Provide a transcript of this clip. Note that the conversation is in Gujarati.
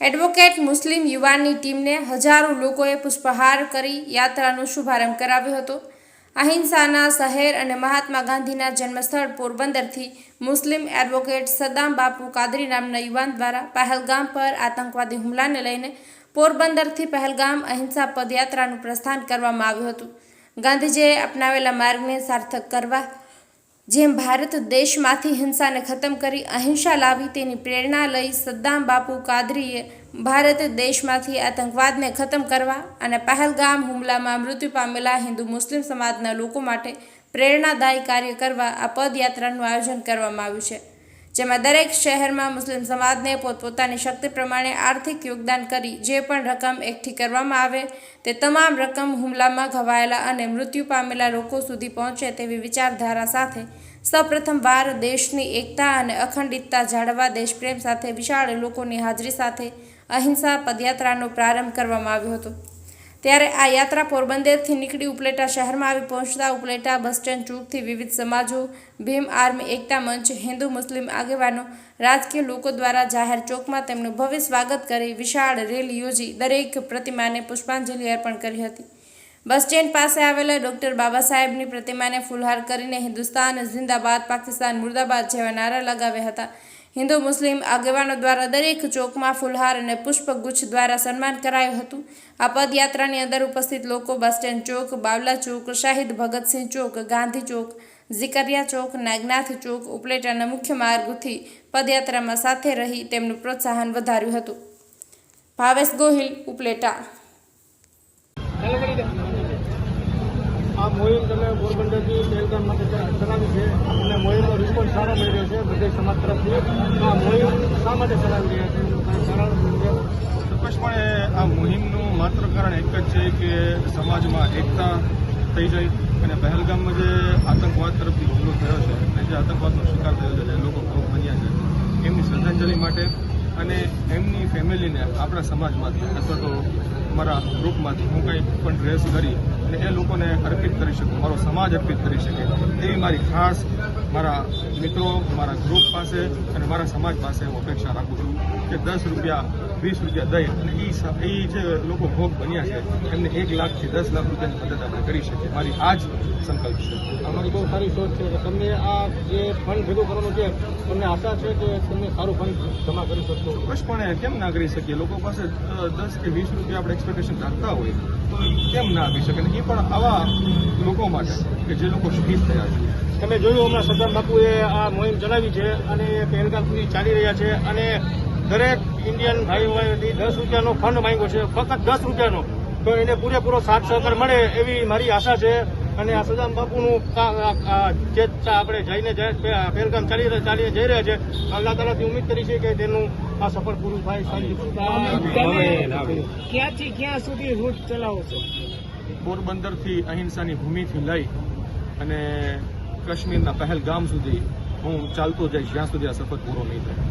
એડવોકેટ મુસ્લિમ યુવાનની ટીમને હજારો લોકોએ પુષ્પહાર કરી યાત્રાનો શુભારંભ કરાવ્યો હતો. અહિંસાના શહેર અને મહાત્મા ગાંધીના જન્મસ્થળ પોરબંદરથી મુસ્લિમ એડવોકેટ સદ્દામ બાપુ કાદરી નામના યુવાન દ્વારા પહેલગામ પર આતંકવાદી હુમલાને લઈને પોરબંદરથી પહેલગામ અહિંસા પદયાત્રાનું પ્રસ્થાન કરવામાં આવ્યું હતું. ગાંધીજીએ અપનાવેલા માર્ગને સાર્થક કરવા જેમ ભારત દેશમાંથી હિંસાને ખતમ કરી અહિંસા લાવી તેની પ્રેરણા લઈ સદ્દામ બાપુ કાદરીએ ભારત દેશમાંથી આતંકવાદને ખતમ કરવા અને પહેલગામ હુમલામાં મૃત્યુ પામેલા હિન્દુ મુસ્લિમ સમાજના લોકો માટે પ્રેરણાદાયી કાર્ય કરવા આ પદયાત્રાનું આયોજન કરવામાં આવ્યું છે. જેમાં દરેક શહેરમાં મુસ્લિમ સમાજને પોતપોતાની શક્તિ પ્રમાણે આર્થિક યોગદાન કરી જે પણ રકમ એકઠી કરવામાં આવે તે તમામ રકમ હુમલામાં ઘવાયેલા અને મૃત્યુ પામેલા લોકો સુધી પહોંચે તેવી વિચારધારા સાથે સૌપ્રથમ વાર દેશની એકતા અને અખંડિતતા જાળવવા દેશપ્રેમ સાથે વિશાળ લોકોની હાજરી સાથે અહિંસા પદયાત્રાનો પ્રારંભ કરવામાં આવ્યો હતો. ત્યારે આ યાત્રા પોરબંદરથી નીકળી ઉપલેટા શહેરમાં આવી પહોંચતા ઉપલેટા બસ સ્ટેન્ડ ચોકથી વિવિધ સમાજો, ભીમ આર્મી, એકતા મંચ, હિન્દુ, મુસ્લિમ આગેવાનો, રાજકીય લોકો દ્વારા જાહેર ચોકમાં તેમનું ભવ્ય સ્વાગત કરી વિશાળ રેલી યોજી દરેક પ્રતિમાને પુષ્પાંજલિ અર્પણ કરી હતી. બસ સ્ટેન્ડ પાસે આવેલા ડૉક્ટર બાબા સાહેબની પ્રતિમાને ફૂલહાર કરીને હિન્દુસ્તાન, જિંદાબાદ, પાકિસ્તાન, મુર્દાબાદ જેવા નારા લગાવ્યા હતા. હિન્દુ મુસ્લિમ આગેવાનો દ્વારા દરેક ચોકમાં ફૂલહાર અને પુષ્પગુચ્છ દ્વારા સન્માન કરાયું હતું. આ પદયાત્રાની અંદર ઉપસ્થિત લોકો બસ સ્ટેન્ડ ચોક, બાવલા ચોક, શાહિદ ભગતસિંહ ચોક, ગાંધી ચોક, ઝિકરિયા ચોક, નાગનાથ ચોક, ઉપલેટાના મુખ્ય માર્ગથી પદયાત્રામાં સાથે રહી તેમનું પ્રોત્સાહન વધાર્યું હતું. ભાવેશ ગોહિલ, ઉપલેટા આ મોહિમ તમે પોરબંદરથી પહેલગામ માટે ચલાવી છે અને મોહિમનો રિસ્પોન્સ સારો મળી રહ્યો છે બધે સમાજ તરફથી. આ મોહિમ શા માટે ચલાવી રહ્યા છે? કારણ ચોક્કસપણે આ મુહિમનું માત્ર કારણ એક જ છે કે સમાજમાં એકતા થઈ જાય અને પહેલગામમાં જે આતંકવાદ તરફથી હુમલો થયો છે અને જે આતંકવાદનો શિકાર થયો છે જે લોકો ભોગ બન્યા છે, એમની શ્રદ્ધાંજલિ માટે અને એમની ફેમિલીને આપણા સમાજમાંથી અથવા તો અમારા ગ્રુપમાંથી હું કંઈ પણ ડ્રેસ કરી અને એ લોકોને અર્પિત કરી શકું, મારો સમાજ અર્પિત કરી શકે. એવી મારી ખાસ મારા મિત્રો, મારા ગ્રુપ પાસે અને મારા સમાજ પાસે હું અપેક્ષા રાખું છું. કે દસ રૂપિયા વીસ રૂપિયા દઈ અને એ જે લોકો ભોગ બન્યા છે એમને એક લાખથી દસ લાખ રૂપિયાની મદદ આપણે કરી શકીએ. મારી આ જ સંકલ્પ છે. અમારી બહુ સારી સોચ છે કે તમને આ જે ફંડ ભેગું કરવાનું છે તમને આશા છે કે તમે સારું ફંડ જમા કરી શકશો? ચોક્કસપણે કેમ ના કરી શકીએ? લોકો પાસે દસ કે વીસ રૂપિયા આપણે એક્સપેક્ટેશન રાખતા હોય તો કેમ ના આપી શકે? અને એ પણ આવા લોકો માટે કે જે લોકો શહીદ થયા છે. તમે જોયું હમણાં સરદાર બાપુએ આ મોહિમ ચલાવી છે અને એ પહેલગામ સુધી ચાલી રહ્યા છે અને દરેક ઇન્ડિયન ભાઈઓથી દસ રૂપિયાનો ફંડ માંગ્યો છે ફક્ત દસ રૂપિયાનો. તો એને પૂરેપૂરો સાથ સહકાર મળે એવી મારી આશા છે. અને આ સદામ બાપુનું જે આપણે જઈને પહેલગામ ચાલી ચાલીને ચાલી જઈ રહ્યા છે અલ્લાહ તાલાથી ઉમ્મીદ કરી છે કે તેનું આ સફળ પૂરું થાય ક્યાંથી ક્યાં સુધી રૂટ ચલાવો છો? પોરબંદરથી અહિંસાની ભૂમિથી લઈ અને કાશ્મીરના પહેલગામ સુધી હું ચાલતો જઈશ જ્યાં સુધી આ સફર પૂરો નહીં થાય.